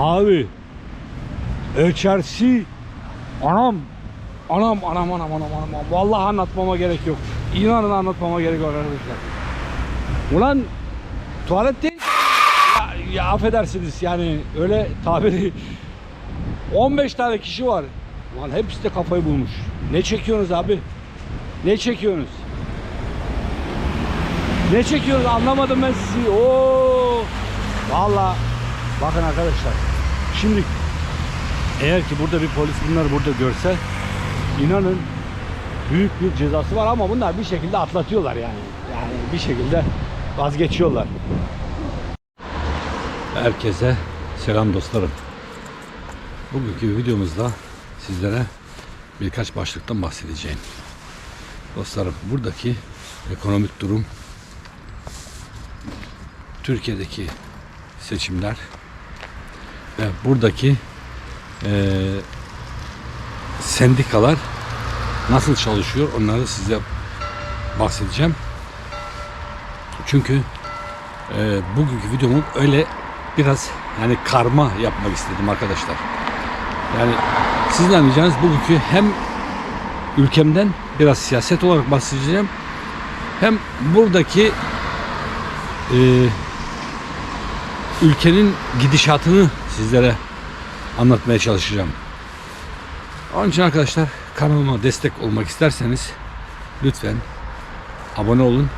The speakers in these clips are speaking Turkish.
Abi içerisi anam anam anam anam anam anam vallahi anlatmama gerek yok. İnanın anlatmama gerek yok arkadaşlar. Ulan tuvalet değil. Ya, ya affedersiniz yani öyle tabiri 15 tane kişi var. Ulan hepsi de kafayı bulmuş. Ne çekiyorsunuz abi? Ne çekiyorsunuz? Ne çekiyoruz anlamadım ben sizi. Oo. Vallahi bakın arkadaşlar. Şimdi eğer ki burada bir polis bunları burada görse inanın büyük bir cezası var ama bunlar bir şekilde atlatıyorlar yani. Yani bir şekilde vazgeçiyorlar. Herkese selam dostlarım. Bugünkü videomuzda sizlere birkaç başlıktan bahsedeceğim. Dostlarım buradaki ekonomik durum Türkiye'deki seçimler ve buradaki eee, sendikalar nasıl çalışıyor onları size bahsedeceğim. Çünkü eee bugünkü videomu öyle biraz yani karma yapmak istedim arkadaşlar. Yani sizin anlayacağınız bugünkü hem ülkemden biraz siyaset olarak bahsedeceğim hem buradaki eee ülkenin gidişatını sizlere anlatmaya çalışacağım. Onun için arkadaşlar kanalıma destek olmak isterseniz lütfen abone olun.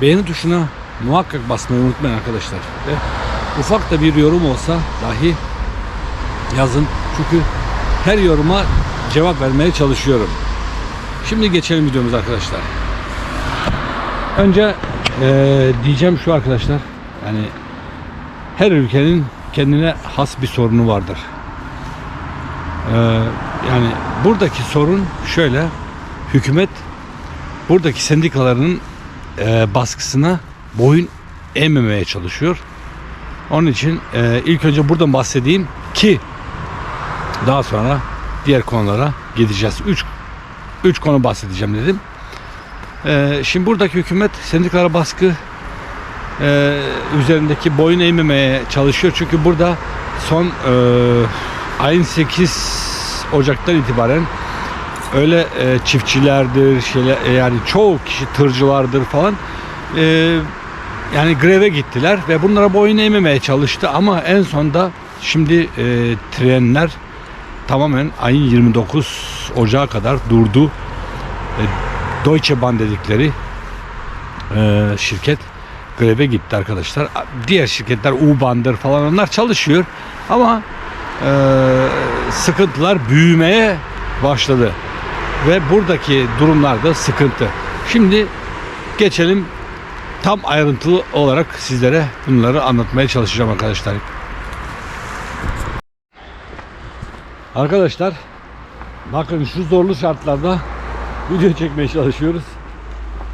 Beğeni tuşuna muhakkak basmayı unutmayın arkadaşlar. Ve ufak da bir yorum olsa dahi yazın. Çünkü her yoruma cevap vermeye çalışıyorum. Şimdi geçelim videomuza arkadaşlar. Önce eee, diyeceğim şu arkadaşlar. Yani her ülkenin kendine has bir sorunu vardır. Ee, yani buradaki sorun şöyle. Hükümet buradaki sendikalarının e, baskısına boyun eğmemeye çalışıyor. Onun için e, ilk önce buradan bahsedeyim ki daha sonra diğer konulara gideceğiz. Üç, üç konu bahsedeceğim dedim. E, şimdi buradaki hükümet sendikalara baskı e, üzerindeki boyun eğmemeye çalışıyor. Çünkü burada son e, ayın 8 Ocak'tan itibaren öyle e, çiftçilerdir, şeyler, e, yani çoğu kişi tırcılardır falan e, yani greve gittiler ve bunlara boyun eğmemeye çalıştı ama en sonda şimdi e, trenler tamamen ayın 29 Ocağı kadar durdu. E, Deutsche Bahn dedikleri e, şirket greve gitti arkadaşlar. Diğer şirketler U-Bahn'dır falan onlar çalışıyor ama e, sıkıntılar büyümeye başladı. Ve buradaki durumlarda sıkıntı. Şimdi geçelim tam ayrıntılı olarak sizlere bunları anlatmaya çalışacağım arkadaşlar. Arkadaşlar bakın şu zorlu şartlarda video çekmeye çalışıyoruz.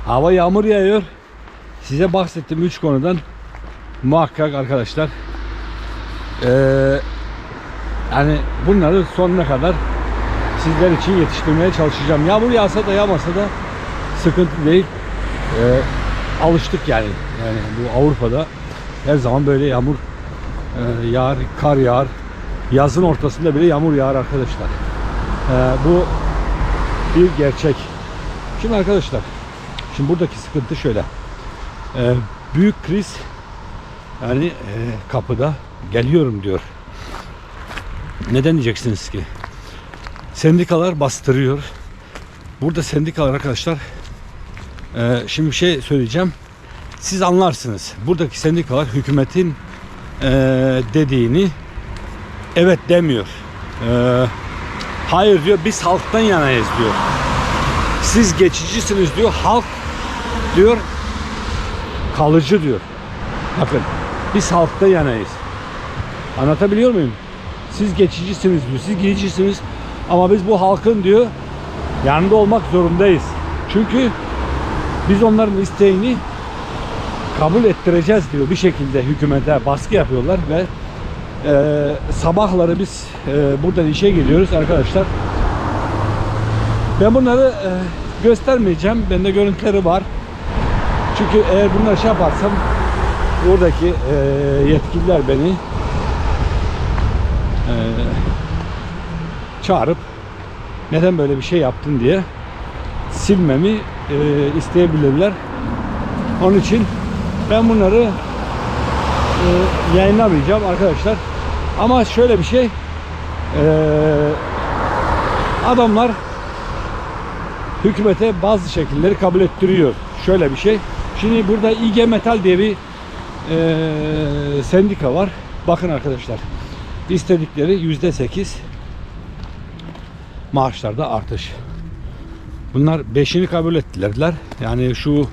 Hava yağmur yağıyor. Size bahsettiğim üç konudan muhakkak arkadaşlar eee, yani bunları sonuna kadar sizler için yetiştirmeye çalışacağım. Yağmur yağsa da yağmasa da sıkıntı değil. Eee, alıştık yani. Yani bu Avrupa'da her zaman böyle yağmur eee, yağar, kar yağar. Yazın ortasında bile yağmur yağar arkadaşlar. Eee, bu bir gerçek. Şimdi arkadaşlar, şimdi buradaki sıkıntı şöyle. Ee, büyük kriz yani e, kapıda geliyorum diyor. Neden diyeceksiniz ki? Sendikalar bastırıyor. Burada sendikalar arkadaşlar e, şimdi bir şey söyleyeceğim. Siz anlarsınız. Buradaki sendikalar hükümetin e, dediğini evet demiyor. E, hayır diyor biz halktan yanayız diyor. Siz geçicisiniz diyor. Halk diyor kalıcı diyor. Bakın biz halkta yanayız. Anlatabiliyor muyum? Siz geçicisiniz diyor. Siz geçicisiniz ama biz bu halkın diyor yanında olmak zorundayız. Çünkü biz onların isteğini kabul ettireceğiz diyor bir şekilde hükümete baskı yapıyorlar ve e, sabahları biz e, buradan işe gidiyoruz arkadaşlar. Ben bunları e, göstermeyeceğim. Bende görüntüleri var. Çünkü eğer bunları şey yaparsam buradaki e, yetkililer beni e, çağırıp neden böyle bir şey yaptın diye silmemi e, isteyebilirler. Onun için ben bunları e, yayınlamayacağım arkadaşlar. Ama şöyle bir şey e, adamlar hükümete bazı şekilleri kabul ettiriyor. Şöyle bir şey. Şimdi burada IG Metal diye bir e, sendika var. Bakın arkadaşlar. istedikleri yüzde sekiz maaşlarda artış. Bunlar beşini kabul ettiler. Yani şu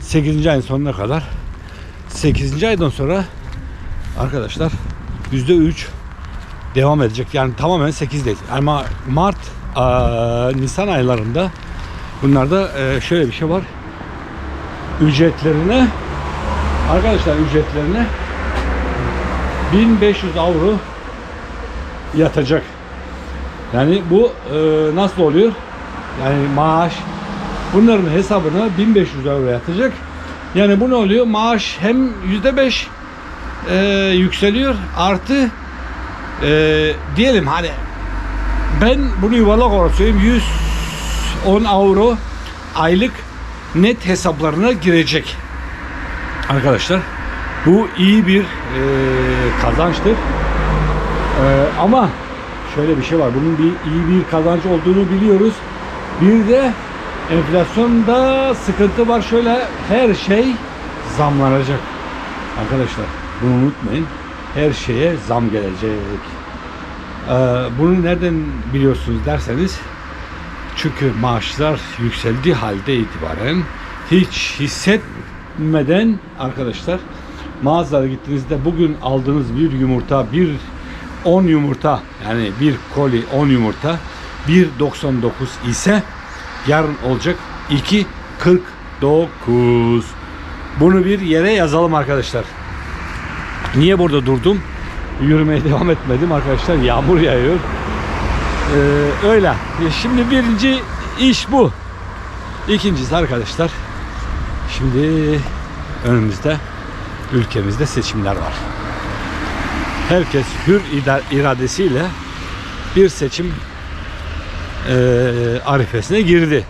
8. ayın sonuna kadar 8. aydan sonra arkadaşlar yüzde üç devam edecek. Yani tamamen 8 değil. Ama Mart, aa, Nisan aylarında bunlarda e, şöyle bir şey var. Ücretlerine arkadaşlar ücretlerine 1500 avro yatacak. Yani bu e, nasıl oluyor? Yani maaş bunların hesabına 1500 euro yatacak. Yani bu ne oluyor? Maaş hem %5 e, yükseliyor artı e, diyelim hani ben bunu yuvarlak olarak söyleyeyim 110 avro aylık net hesaplarına girecek. Arkadaşlar bu iyi bir e, kazançtır. E, ama şöyle bir şey var. Bunun bir iyi bir kazanç olduğunu biliyoruz. Bir de enflasyonda sıkıntı var. Şöyle her şey zamlanacak. Arkadaşlar bunu unutmayın. Her şeye zam gelecek. Ee, bunu nereden biliyorsunuz derseniz çünkü maaşlar yükseldiği halde itibaren hiç hissetmeden arkadaşlar mağazalara gittiğinizde bugün aldığınız bir yumurta bir 10 yumurta yani bir koli 10 yumurta 1.99 ise yarın olacak 2.49 bunu bir yere yazalım arkadaşlar. Niye burada durdum? Yürümeye devam etmedim arkadaşlar. Yağmur yağıyor ee, öyle. E, şimdi birinci iş bu. İkincisi arkadaşlar şimdi önümüzde ülkemizde seçimler var. Herkes hür iradesiyle bir seçim eee arifesine girdi.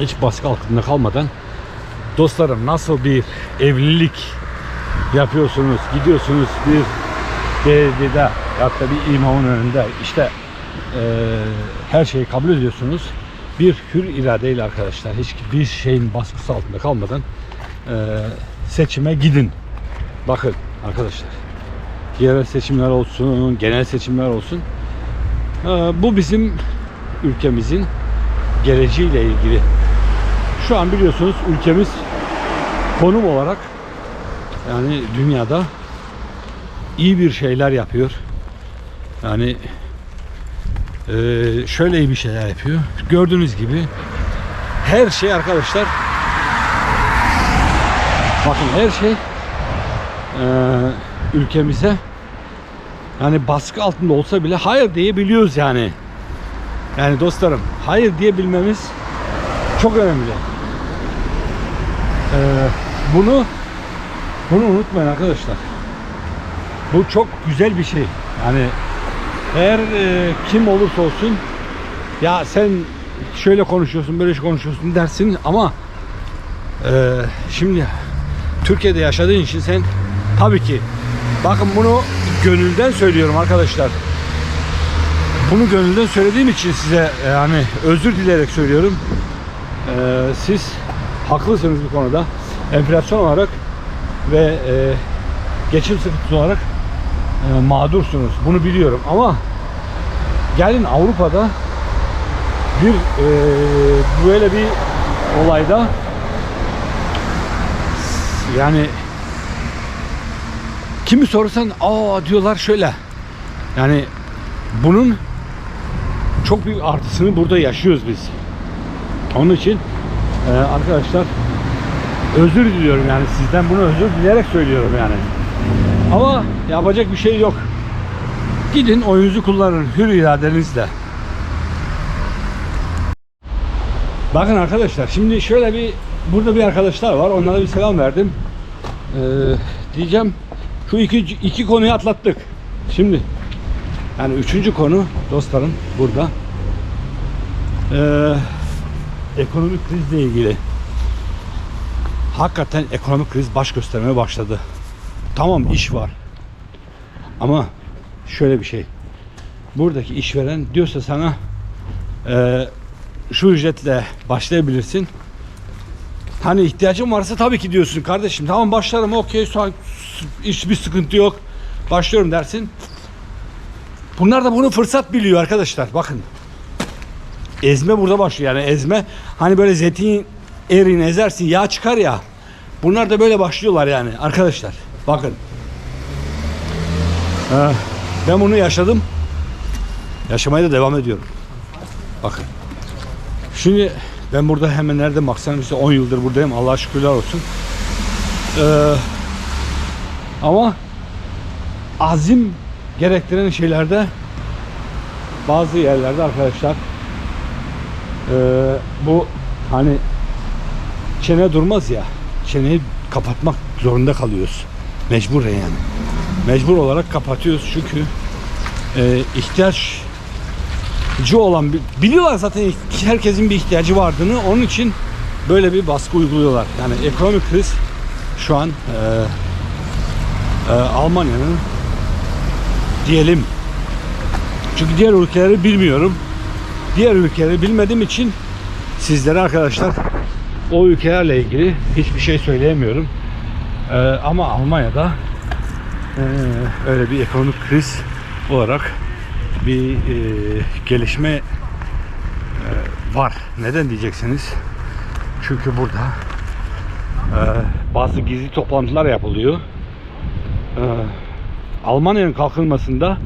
Hiç baskı altında kalmadan dostlarım nasıl bir evlilik yapıyorsunuz, gidiyorsunuz bir belediyede hatta bir imamın önünde? İşte her şeyi kabul ediyorsunuz. Bir hür iradeyle arkadaşlar hiçbir şeyin baskısı altında kalmadan eee, seçime gidin. Bakın arkadaşlar yerel seçimler olsun, genel seçimler olsun. Ee, Bu bizim ülkemizin geleceğiyle ilgili. Şu an biliyorsunuz ülkemiz konum olarak yani dünyada iyi bir şeyler yapıyor. Yani e, şöyle bir şeyler yapıyor. Gördüğünüz gibi her şey arkadaşlar bakın her şey e, ülkemize yani baskı altında olsa bile hayır diyebiliyoruz yani. Yani dostlarım hayır diyebilmemiz çok önemli. Ee, bunu bunu unutmayın arkadaşlar. Bu çok güzel bir şey. Yani eğer e, kim olursa olsun ya sen şöyle konuşuyorsun böyle konuşuyorsun dersin ama e, şimdi Türkiye'de yaşadığın için sen tabii ki bakın bunu gönülden söylüyorum arkadaşlar. Bunu gönülden söylediğim için size e, yani özür dileyerek söylüyorum. Ee, siz haklısınız bu konuda. Enflasyon olarak ve e, geçim sıkıntısı olarak e, mağdursunuz. Bunu biliyorum ama gelin Avrupa'da bir e, böyle bir olayda yani kimi sorsan aa diyorlar şöyle yani bunun çok büyük artısını burada yaşıyoruz biz. Onun için e, arkadaşlar özür diliyorum yani sizden bunu özür dileyerek söylüyorum yani. Ama yapacak bir şey yok. Gidin oyunuzu kullanın hür iradenizle. Bakın arkadaşlar şimdi şöyle bir burada bir arkadaşlar var onlara bir selam verdim. Ee, diyeceğim şu iki, iki konuyu atlattık. Şimdi Yani üçüncü konu dostlarım burada. Ee, ekonomik krizle ilgili. Hakikaten ekonomik kriz baş göstermeye başladı. Tamam iş var. Ama şöyle bir şey. Buradaki işveren diyorsa sana eee, şu ücretle başlayabilirsin. Hani ihtiyacın varsa tabii ki diyorsun kardeşim. Tamam başlarım okey hiçbir sıkıntı yok. Başlıyorum dersin. Bunlar da bunu fırsat biliyor arkadaşlar. Bakın. Ezme burada başlıyor yani ezme. Hani böyle zeytin erini ezersin yağ çıkar ya. Bunlar da böyle başlıyorlar yani arkadaşlar. Bakın. Ben bunu yaşadım. Yaşamaya da devam ediyorum. Bakın. Şimdi ben burada hemen nerede baksana işte 10 yıldır buradayım. Allah'a şükürler olsun. Ee, ama azim gerektiren şeylerde bazı yerlerde arkadaşlar ee, bu hani çene durmaz ya çeneyi kapatmak zorunda kalıyoruz. Mecburen yani. Mecbur olarak kapatıyoruz çünkü e, ihtiyaç olan biliyorlar zaten herkesin bir ihtiyacı vardığını onun için böyle bir baskı uyguluyorlar. Yani ekonomik kriz şu an e, e, Almanya'nın diyelim çünkü diğer ülkeleri bilmiyorum. Diğer ülkeleri bilmediğim için sizlere arkadaşlar o ülkelerle ilgili hiçbir şey söyleyemiyorum. E, ama Almanya'da e, öyle bir ekonomik kriz olarak bir e, gelişme e, var. Neden diyeceksiniz? Çünkü burada e, bazı gizli toplantılar yapılıyor. E, Almanya'nın kalkınmasında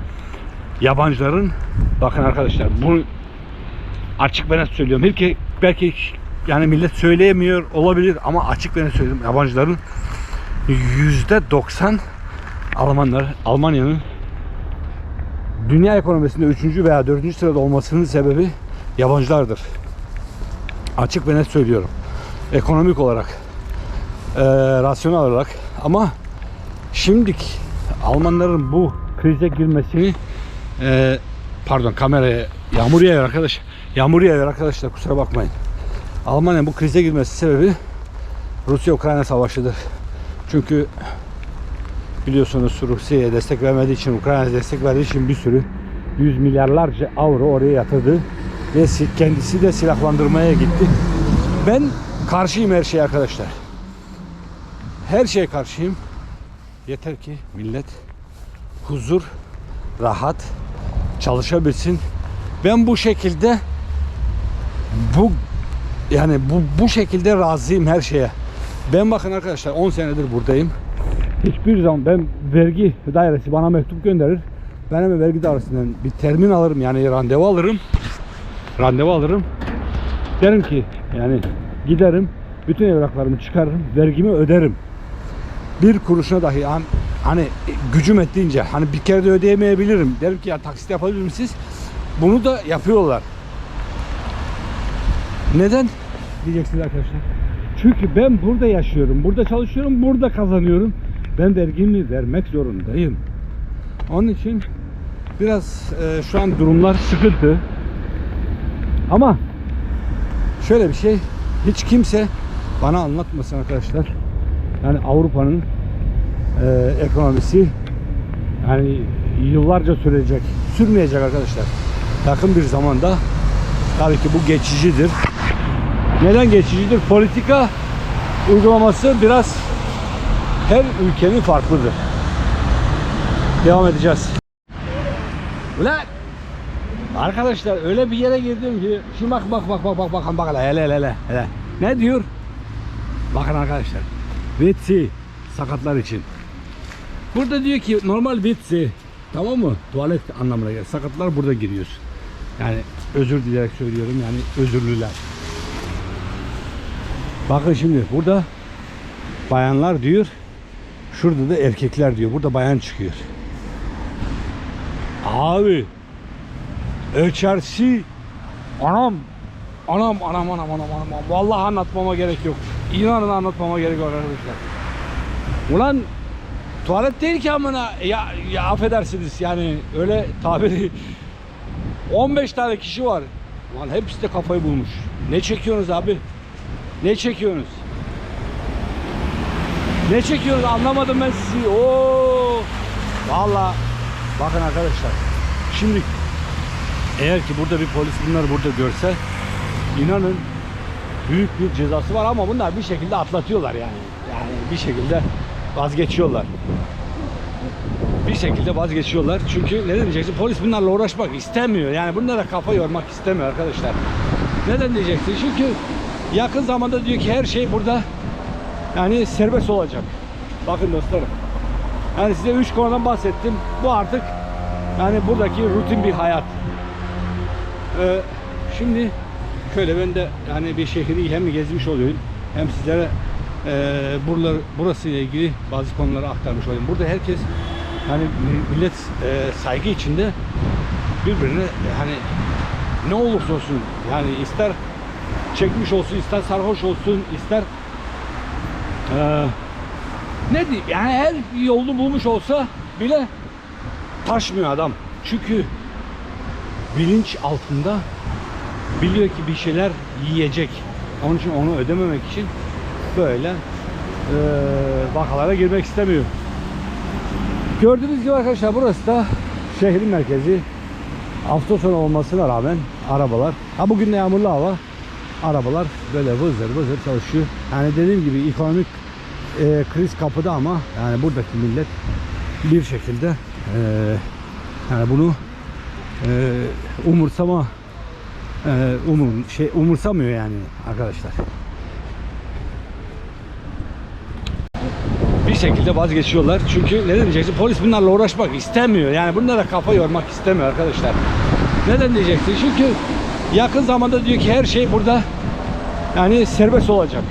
yabancıların bakın arkadaşlar bunu açık net söylüyorum. Belki belki yani millet söyleyemiyor olabilir ama açık net söylüyorum. Yabancıların 90 Almanlar Almanya'nın dünya ekonomisinde 3. veya 4. sırada olmasının sebebi yabancılardır. Açık ve net söylüyorum. Ekonomik olarak, eee rasyonel olarak ama şimdiki Almanların bu krize girmesini eee, pardon kameraya yağmur yağıyor arkadaş. Yağmur yağıyor arkadaşlar kusura bakmayın. Almanya'nın bu krize girmesi sebebi Rusya-Ukrayna savaşıdır. Çünkü biliyorsunuz Rusya'ya destek vermediği için, Ukrayna'ya destek verdiği için bir sürü yüz milyarlarca avro oraya yatırdı. Ve si- kendisi de silahlandırmaya gitti. Ben karşıyım her şeye arkadaşlar. Her şeye karşıyım. Yeter ki millet huzur, rahat çalışabilsin. Ben bu şekilde bu yani bu bu şekilde razıyım her şeye. Ben bakın arkadaşlar 10 senedir buradayım. Hiçbir zaman ben vergi dairesi bana mektup gönderir. Ben hemen vergi dairesinden bir termin alırım yani randevu alırım. Randevu alırım. Derim ki yani giderim bütün evraklarımı çıkarırım vergimi öderim. Bir kuruşuna dahi an, hani gücüm ettiğince hani bir kere de ödeyemeyebilirim. Derim ki ya taksit yapabilir misiniz? Bunu da yapıyorlar. Neden? Diyeceksiniz arkadaşlar. Çünkü ben burada yaşıyorum, burada çalışıyorum, burada kazanıyorum. Ben vergimi vermek zorundayım. Onun için biraz e, şu an durumlar sıkıntı. Ama şöyle bir şey, hiç kimse bana anlatmasın arkadaşlar. Yani Avrupa'nın e, ekonomisi yani yıllarca sürecek, sürmeyecek arkadaşlar. Yakın bir zamanda tabii ki bu geçicidir. Neden geçicidir? Politika uygulaması biraz her ülkenin farklıdır. Devam edeceğiz. Ulan Arkadaşlar öyle bir yere girdim ki şu bak bak bak bak bak bakın bak hele hele hele. Ne diyor? Bakın arkadaşlar. Vitsi sakatlar için. Burada diyor ki normal vitsi tamam mı? Tuvalet anlamına gelir. Sakatlar burada giriyor. Yani özür dileyerek söylüyorum yani özürlüler. Bakın şimdi burada bayanlar diyor. Şurada da erkekler diyor. Burada bayan çıkıyor. Abi içerisi anam anam anam anam anam anam vallahi anlatmama gerek yok. İnanın anlatmama gerek yok arkadaşlar. Ulan tuvalet değil ki amına. Ya, ya affedersiniz yani öyle tabiri. 15 tane kişi var. Lan hepsi de kafayı bulmuş. Ne çekiyorsunuz abi? Ne çekiyorsunuz? Ne çekiyorsunuz anlamadım ben sizi. Oo! Valla bakın arkadaşlar. Şimdi eğer ki burada bir polis bunları burada görse inanın büyük bir cezası var ama bunlar bir şekilde atlatıyorlar yani. Yani bir şekilde vazgeçiyorlar. Bir şekilde vazgeçiyorlar. Çünkü neden diyeceksin? Polis bunlarla uğraşmak istemiyor. Yani bunlara kafa yormak istemiyor arkadaşlar. Neden diyeceksin? Çünkü yakın zamanda diyor ki her şey burada yani serbest olacak. Bakın dostlarım. Yani size üç konudan bahsettim. Bu artık yani buradaki rutin bir hayat. Ee, şimdi şöyle ben de yani bir şehri hem gezmiş oluyorum hem sizlere e, buralar, burası ile ilgili bazı konuları aktarmış olayım. Burada herkes hani millet e, saygı içinde birbirine hani ne olursa olsun yani ister çekmiş olsun ister sarhoş olsun ister e, ne diyeyim yani her yolunu bulmuş olsa bile taşmıyor adam. Çünkü bilinç altında biliyor ki bir şeyler yiyecek. Onun için onu ödememek için böyle eee vakalara girmek istemiyor. Gördüğünüz gibi arkadaşlar burası da şehrin merkezi. Hafta sonu olmasına rağmen arabalar. Ha bugün de yağmurlu hava. Arabalar böyle vızır vızır çalışıyor. Yani dediğim gibi ekonomik eee, kriz kapıda ama yani buradaki millet bir şekilde eee, yani bunu eee, umursama eee, umur şey umursamıyor yani arkadaşlar. Bir şekilde vazgeçiyorlar. Çünkü neden diyeceksin? Polis bunlarla uğraşmak istemiyor. Yani bunlara kafa yormak istemiyor arkadaşlar. Neden diyeceksin? Çünkü yakın zamanda diyor ki her şey burada yani serbest olacak.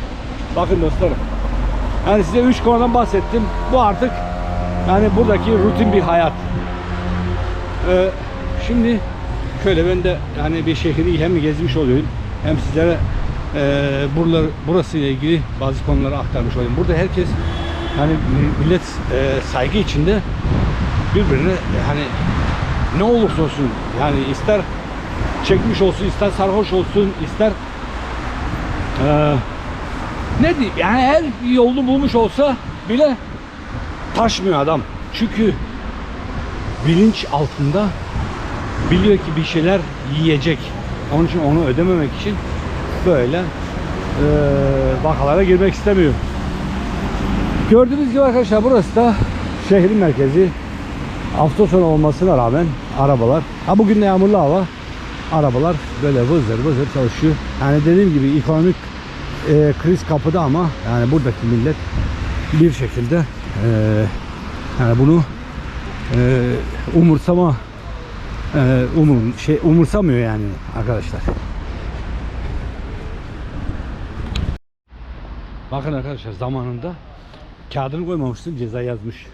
Bakın dostlarım. Yani size üç konudan bahsettim. Bu artık yani buradaki rutin bir hayat. Ee, şimdi şöyle ben de yani bir şehri hem gezmiş oluyorum hem sizlere e, buralar, burası ile ilgili bazı konuları aktarmış olayım. Burada herkes yani millet e, saygı içinde birbirine hani ne olursa olsun yani ister çekmiş olsun ister sarhoş olsun ister e, ne diyeyim yani her yolunu bulmuş olsa bile taşmıyor adam. Çünkü bilinç altında biliyor ki bir şeyler yiyecek. Onun için onu ödememek için böyle eee vakalara girmek istemiyor. Gördüğünüz gibi arkadaşlar burası da şehrin merkezi. Hafta sonu olmasına rağmen arabalar. Ha bugün de yağmurlu hava. Arabalar böyle vızır vızır çalışıyor. Yani dediğim gibi ekonomik eee, kriz kapıda ama yani buradaki millet bir şekilde eee, yani bunu eee, umursama eee, umur şey umursamıyor yani arkadaşlar. Bakın arkadaşlar zamanında kağıdını koymamışsın ceza yazmış.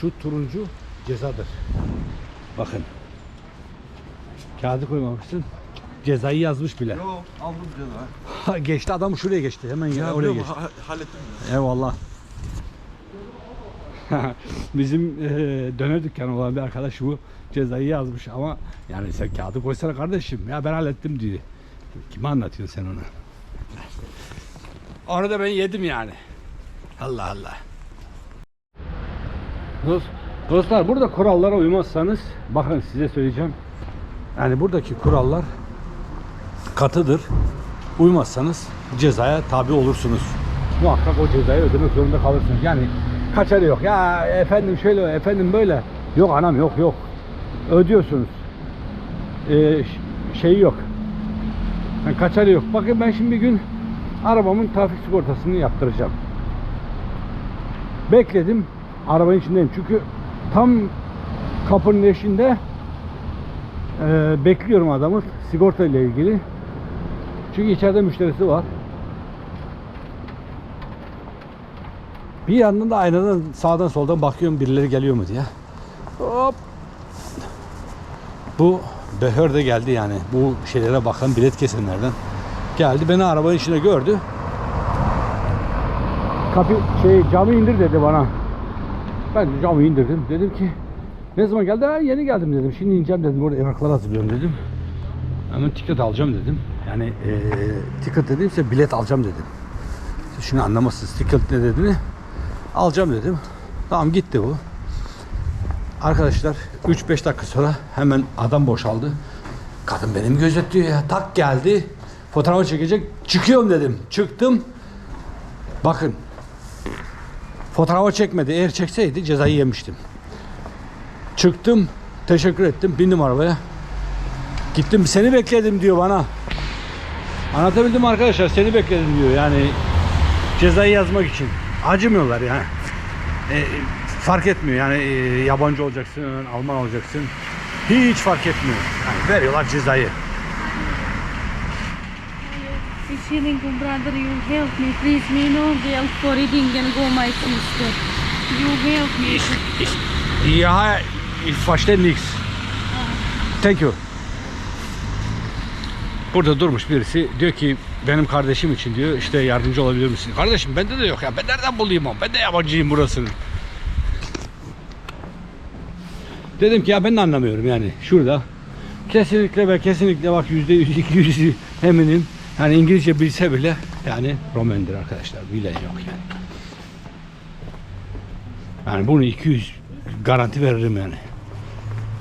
Şu turuncu cezadır. Bakın. Kağıdı koymamışsın. Cezayı yazmış bile. Yok aldım ceza. Geçti adam şuraya geçti. Hemen ya, oraya biliyorum, geçti. ha- hallettim ya. Eyvallah. Bizim e, döner dükkanı olan bir arkadaş bu cezayı yazmış ama yani sen kağıdı koysana kardeşim ya ben hallettim diyor. Kime anlatıyorsun sen onu? Onu da ben yedim yani. Allah Allah. Dost, dostlar burada kurallara uymazsanız bakın size söyleyeceğim. Yani buradaki kurallar katıdır. Uymazsanız cezaya tabi olursunuz. Muhakkak o cezayı ödemek zorunda kalırsınız. Yani kaçarı yok. Ya efendim şöyle, efendim böyle. Yok anam yok yok. Ödüyorsunuz. Ee, şeyi yok. Yani kaçarı yok. Bakın ben şimdi bir gün arabamın trafik sigortasını yaptıracağım. Bekledim. Arabanın içindeyim. Çünkü tam kapının eşinde e, bekliyorum adamı sigorta ile ilgili. Çünkü içeride müşterisi var. Bir yandan da aynadan sağdan soldan bakıyorum birileri geliyor mu diye. Hop. Bu behör de geldi yani. Bu şeylere bakan bilet kesenlerden. Geldi beni arabanın içine gördü. Kapı şey camı indir dedi bana. Ben de camı indirdim. Dedim ki ne zaman geldi? Ha, yeni geldim dedim. Şimdi ineceğim dedim. Orada evrakları hazırlıyorum dedim. Hemen ticket alacağım dedim. Yani eee ticket dediğimse bilet alacağım dedim. Siz Şunu anlamazsınız. Ticket ne dediğini alacağım dedim. Tamam gitti bu. Arkadaşlar 3-5 dakika sonra hemen adam boşaldı. Kadın benim gözetliyor ya. Tak geldi. Fotoğrafı çekecek. Çıkıyorum dedim. Çıktım. Bakın. Fotoğrafı çekmedi. Eğer çekseydi cezayı yemiştim. Çıktım. Teşekkür ettim. Bindim arabaya. Gittim seni bekledim diyor bana. Anlatabildim arkadaşlar seni bekledim diyor yani cezayı yazmak için. Acımıyorlar yani. E, fark etmiyor yani e, yabancı olacaksın, Alman olacaksın. Hiç fark etmiyor. Yani veriyorlar cezayı. Shilling brother, you help me, please. Me no help for reading and go my sister. You help me. Ja, ich verstehe nichts. Thank you. Burada durmuş birisi diyor ki benim kardeşim için diyor işte yardımcı olabilir misin? Kardeşim bende de yok ya ben nereden bulayım onu? Ben de yabancıyım burasının. Dedim ki ya ben de anlamıyorum yani şurada. Kesinlikle ve kesinlikle bak yüzde yüz iki yüz eminim. Yani İngilizce bilse bile yani Romendir arkadaşlar. Bilen yok yani. Yani bunu 200 garanti veririm yani.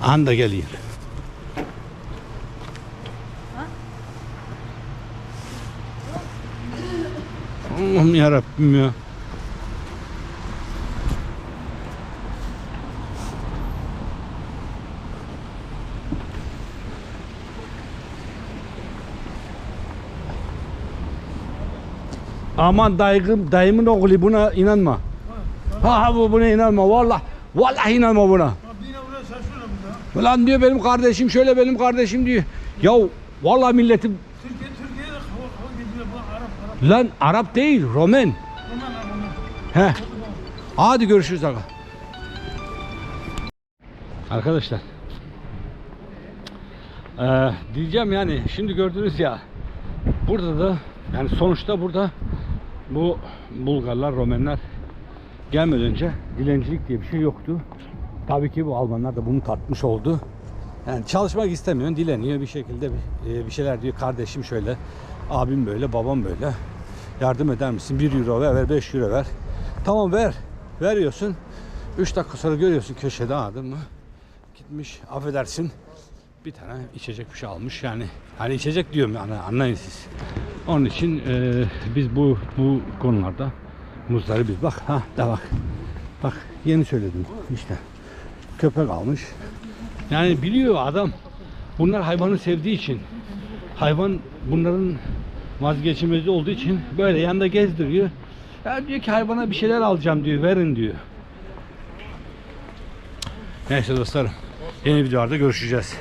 Anda geliyor. Allah'ım yarabbim ya. Aman dayım, dayımın oğlu buna inanma. Ha ha bu buna inanma vallahi. Vallahi inanma buna. Ulan diyor benim kardeşim şöyle benim kardeşim diyor. Ya vallahi milletim Türkiye bu Arap Arap. lan Arap değil Romen. He. Hadi görüşürüz aga. Arkadaşlar. Eee diyeceğim yani şimdi gördünüz ya burada da yani sonuçta burada bu Bulgarlar, Romenler gelmeden önce dilencilik diye bir şey yoktu. Tabii ki bu Almanlar da bunu tatmış oldu. Yani çalışmak istemiyor, dileniyor bir şekilde bir, e, bir şeyler diyor. Kardeşim şöyle, abim böyle, babam böyle. Yardım eder misin? 1 euro ver, ver 5 euro ver. Tamam ver. Veriyorsun. 3 dakika sonra görüyorsun köşede adam mı? Gitmiş, affedersin. Bir tane içecek bir şey almış yani. Hani içecek diyorum yani anlayın siz. Onun için e, biz bu bu konularda muzları biz bak ha da bak. Bak yeni söyledim işte. Köpek almış. Yani biliyor adam. Bunlar hayvanı sevdiği için. Hayvan bunların vazgeçilmezi olduğu için böyle yanında gezdiriyor. Ya diyor ki hayvana bir şeyler alacağım diyor. Verin diyor. Neyse dostlarım. Yeni videolarda görüşeceğiz.